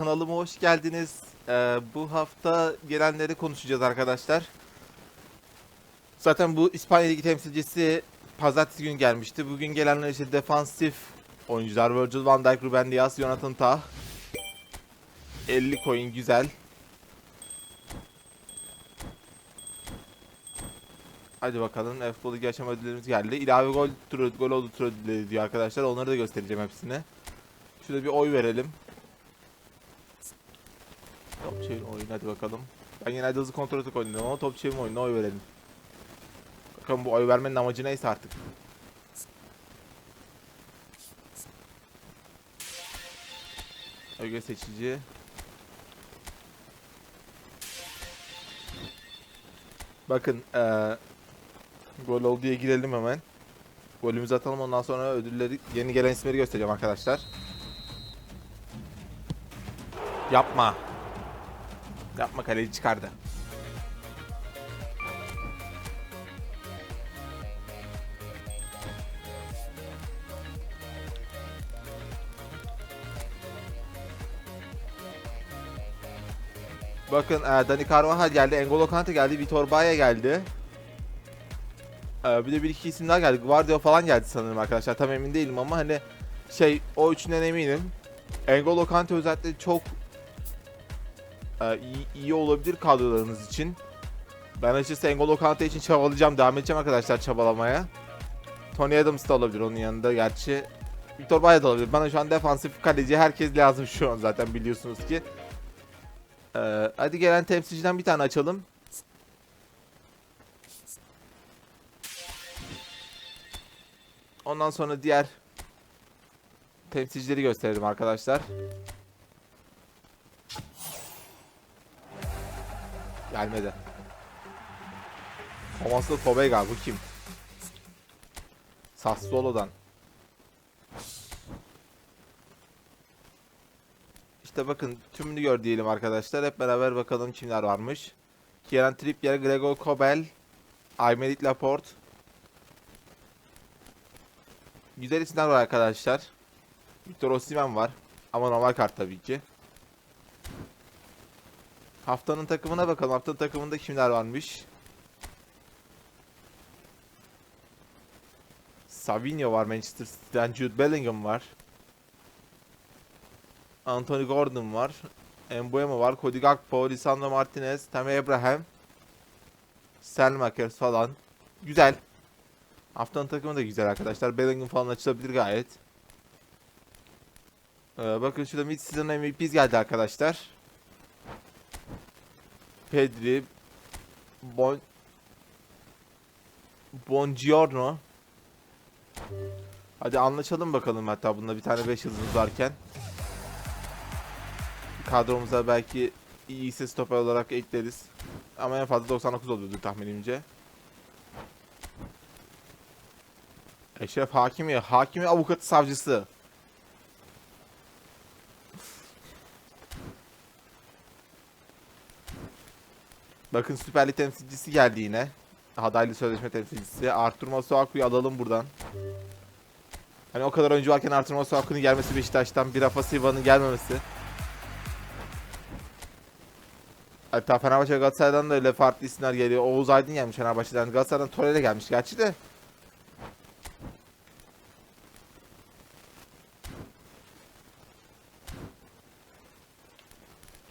Kanalıma hoş geldiniz. Ee, bu hafta gelenleri konuşacağız arkadaşlar. Zaten bu İspanya Ligi temsilcisi pazartesi günü gelmişti. Bugün gelenler işte defansif oyuncular. Virgil van Dijk, Ruben Dias, Jonathan Tah. 50 coin güzel. Hadi bakalım. F-Ball Ligi aşama ödüllerimiz geldi. İlave gol, tur, gol oldu ödülleri diyor arkadaşlar. Onları da göstereceğim hepsini. Şurada bir oy verelim. Top çevir oyun hadi bakalım. Ben genelde hızlı kontrol atık oynuyorum ama top çevirme oyununa oy verelim. Bakalım bu oy vermenin amacı neyse artık. Öge seçici. Bakın eee gol oldu diye girelim hemen. Golümüzü atalım ondan sonra ödülleri yeni gelen isimleri göstereceğim arkadaşlar. Yapma. Yapma kaleci çıkardı. Bakın e, Dani Carvajal geldi, N'Golo Kante geldi, Vitor Baye geldi. E, bir de bir iki isim daha geldi. Guardia falan geldi sanırım arkadaşlar. Tam emin değilim ama hani şey o üçünden eminim. N'Golo Kante özellikle çok e, iyi, iyi olabilir kadrolarınız için. Ben açıkçası N'Golo Kante için çabalayacağım. Devam edeceğim arkadaşlar çabalamaya. Tony Adams da olabilir onun yanında gerçi. Victor Baye da olabilir. Bana şu an defansif kaleci herkes lazım şu an zaten biliyorsunuz ki. Ee, hadi gelen temsilciden bir tane açalım. Ondan sonra diğer temsilcileri gösterelim arkadaşlar. Gelmedi. Thomas'la Tobega bu kim? Sassuolo'dan. İşte bakın tümünü gör diyelim arkadaşlar. Hep beraber bakalım kimler varmış. Kieran Trippier, Gregor Kobel, Aymeric Laporte. Güzel isimler var arkadaşlar. Victor Osimhen var. Ama normal kart tabii ki. Haftanın takımına bakalım. Haftanın takımında kimler varmış? Savinho var Manchester City'den. Jude Bellingham var. Anthony Gordon var. Embuemo var. Cody Gakpo, Lisandro Martinez, Tammy Abraham, Selmakers falan. Güzel. Haftanın takımı da güzel arkadaşlar. Bellingham falan açılabilir gayet. Ee, bakın şurada mid season MVP'si geldi arkadaşlar. Pedri, Bon Bongiorno. Hadi anlaşalım bakalım hatta bunda bir tane 5 yıldızımız varken. Kadromuza belki iyisi stoper olarak ekleriz. Ama en fazla 99 oluyordu tahminimce. Eşref Hakimi, Hakimi avukatı savcısı. Bakın Süper Lig temsilcisi geldi yine. Adaylı sözleşme temsilcisi. Artur Masuaku'yu alalım buradan. Hani o kadar oyuncu varken Artur Masuaku'nun gelmesi Beşiktaş'tan, bir Rafa Silva'nın gelmemesi. Hatta Fenerbahçe Galatasaray'dan da öyle farklı isimler geliyor. Oğuz Aydın gelmiş Fenerbahçe'den. Galatasaray'dan Torreira gelmiş gerçi de.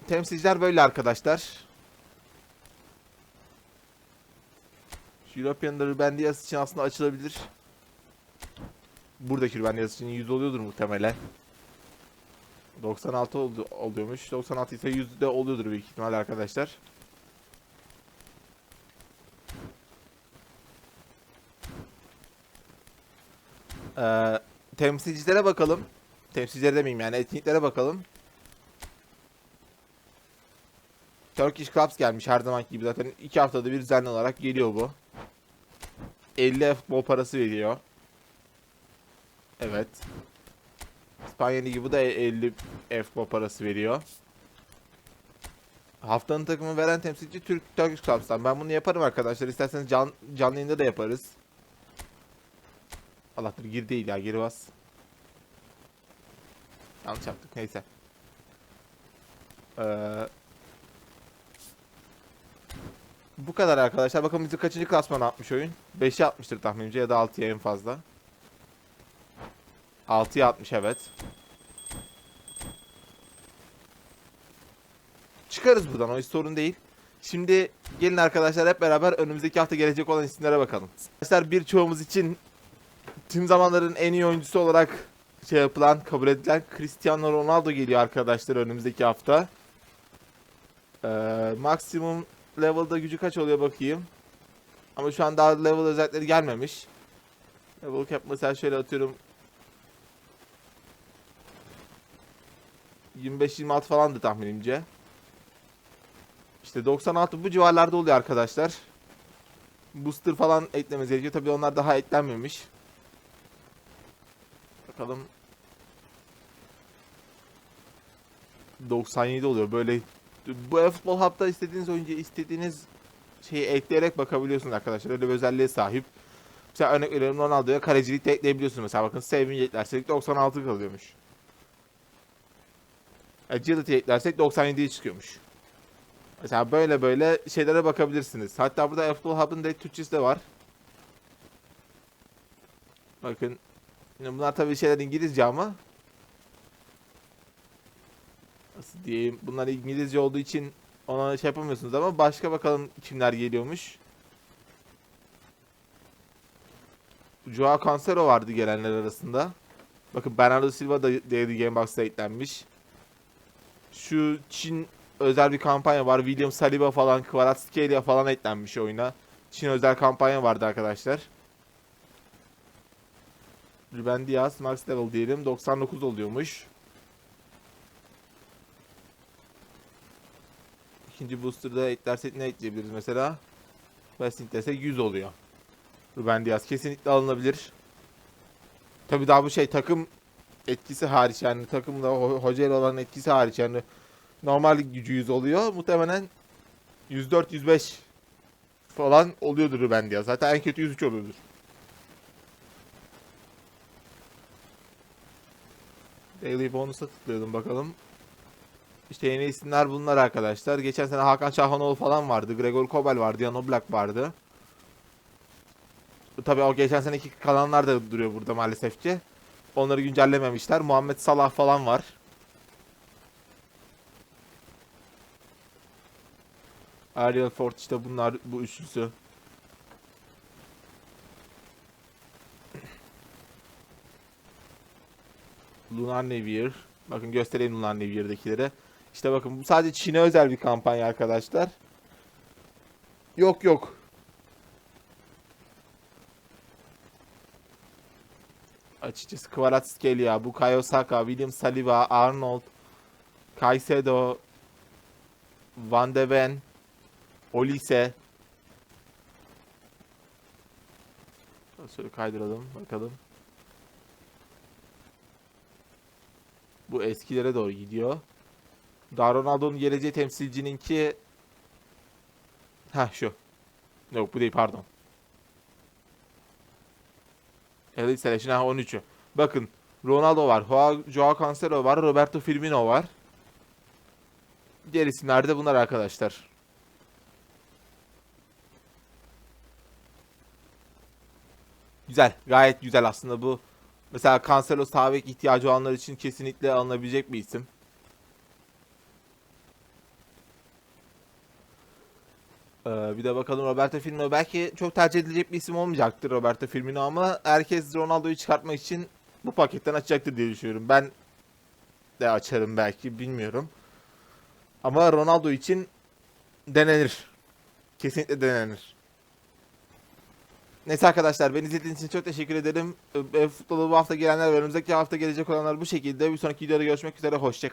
Temsilciler böyle arkadaşlar. Şu European'da Ruben Dias için aslında açılabilir. Buradaki Ruben Dias için 100 oluyordur muhtemelen. 96 oldu, oluyormuş. 96 ise 100 de oluyordur büyük ihtimal arkadaşlar. Ee, temsilcilere bakalım. Temsilcilere demeyeyim yani etkinliklere bakalım. Turkish Clubs gelmiş her zamanki gibi zaten iki haftada bir düzenli olarak geliyor bu. 50 futbol parası veriyor. Evet. İspanya Ligi bu da 50 FBO parası veriyor. Haftanın takımı veren temsilci Türk Turkish Clubs'tan. Ben bunu yaparım arkadaşlar. İsterseniz can, canlı yayında da yaparız. Allah dur gir değil ya geri bas. Yanlış yaptık neyse. Ee, bu kadar arkadaşlar. Bakın bizi kaçıncı klasman atmış oyun? 5'e atmıştır tahminimce ya da 6'ya en fazla. 6'ya atmış evet. Çıkarız buradan o hiç sorun değil. Şimdi gelin arkadaşlar hep beraber önümüzdeki hafta gelecek olan isimlere bakalım. Arkadaşlar birçoğumuz için tüm zamanların en iyi oyuncusu olarak şey yapılan, kabul edilen Cristiano Ronaldo geliyor arkadaşlar önümüzdeki hafta. Ee, maksimum level'da gücü kaç oluyor bakayım. Ama şu an daha level özellikleri gelmemiş. Level cap mesela şöyle atıyorum. 25-26 falandı tahminimce. İşte 96 bu civarlarda oluyor arkadaşlar. Booster falan eklememiz gerekiyor. Tabii onlar daha eklenmemiş. Bakalım. 97 oluyor. Böyle bu e-futbol hub'da istediğiniz oyuncu istediğiniz şeyi ekleyerek bakabiliyorsunuz arkadaşlar. Öyle bir özelliğe sahip. Mesela örnek veriyorum Ronaldo'ya kalecilik de ekleyebiliyorsunuz. Mesela bakın saving eklersek 96 kalıyormuş. Agility eklersek 97'ye çıkıyormuş. Mesela böyle böyle şeylere bakabilirsiniz. Hatta burada e-futbol hub'ın da Türkçesi de var. Bakın. Yine bunlar tabii şeyler İngilizce ama. Diyeyim? Bunlar İngilizce olduğu için ona şey yapamıyorsunuz ama başka bakalım kimler geliyormuş. Joao Cancelo vardı gelenler arasında. Bakın Bernardo Silva da Daily Gamebox'a eklenmiş. Şu Çin özel bir kampanya var. William Saliba falan, Kvaratskhelia falan eklenmiş oyuna. Çin özel kampanya vardı arkadaşlar. Ruben Diaz, max level diyelim. 99 oluyormuş. İkinci booster'da eklersek ne ekleyebiliriz mesela? Wrestling desek 100 oluyor. Ruben Diaz kesinlikle alınabilir. Tabi daha bu şey takım etkisi hariç yani takımda ho- hoca ile olan etkisi hariç yani normal gücü 100 oluyor. Muhtemelen 104-105 falan oluyordur Ruben Diaz. Zaten en kötü 103 oluyordur. Daily bonus'a tıklıyordum bakalım. İşte yeni isimler bunlar arkadaşlar. Geçen sene Hakan Şahanoğlu falan vardı. Gregor Kobel vardı. Jan Oblak vardı. Tabii o geçen seneki kalanlar da duruyor burada maalesef ki. Onları güncellememişler. Muhammed Salah falan var. Ariel Ford işte bunlar bu üçlüsü. Lunar New Year. Bakın göstereyim Lunar New Year'dakileri. İşte bakın bu sadece Çin'e özel bir kampanya arkadaşlar. Yok yok. Açıkçası Kvaratskhelia, Bukayo Saka, William Saliba, Arnold, Caicedo, Van de Ven, Olise. Şöyle kaydıralım bakalım. Bu eskilere doğru gidiyor. Daha Ronaldo'nun geleceği temsilcininki... Ha şu. Yok bu değil pardon. Elite Selection ha 13'ü. Bakın Ronaldo var, Joao, Cancelo var, Roberto Firmino var. Diğer isimler de bunlar arkadaşlar. Güzel, gayet güzel aslında bu. Mesela Cancelo sağ ihtiyacı olanlar için kesinlikle alınabilecek bir isim. Ee, bir de bakalım Roberto Firmino belki çok tercih edilecek bir isim olmayacaktır Roberto Firmino ama herkes Ronaldo'yu çıkartmak için bu paketten açacaktır diye düşünüyorum. Ben de açarım belki bilmiyorum. Ama Ronaldo için denenir. Kesinlikle denenir. Neyse arkadaşlar beni izlediğiniz için çok teşekkür ederim. E, futbolu bu hafta gelenler ve önümüzdeki hafta gelecek olanlar bu şekilde. Bir sonraki videoda görüşmek üzere. Hoşçakalın.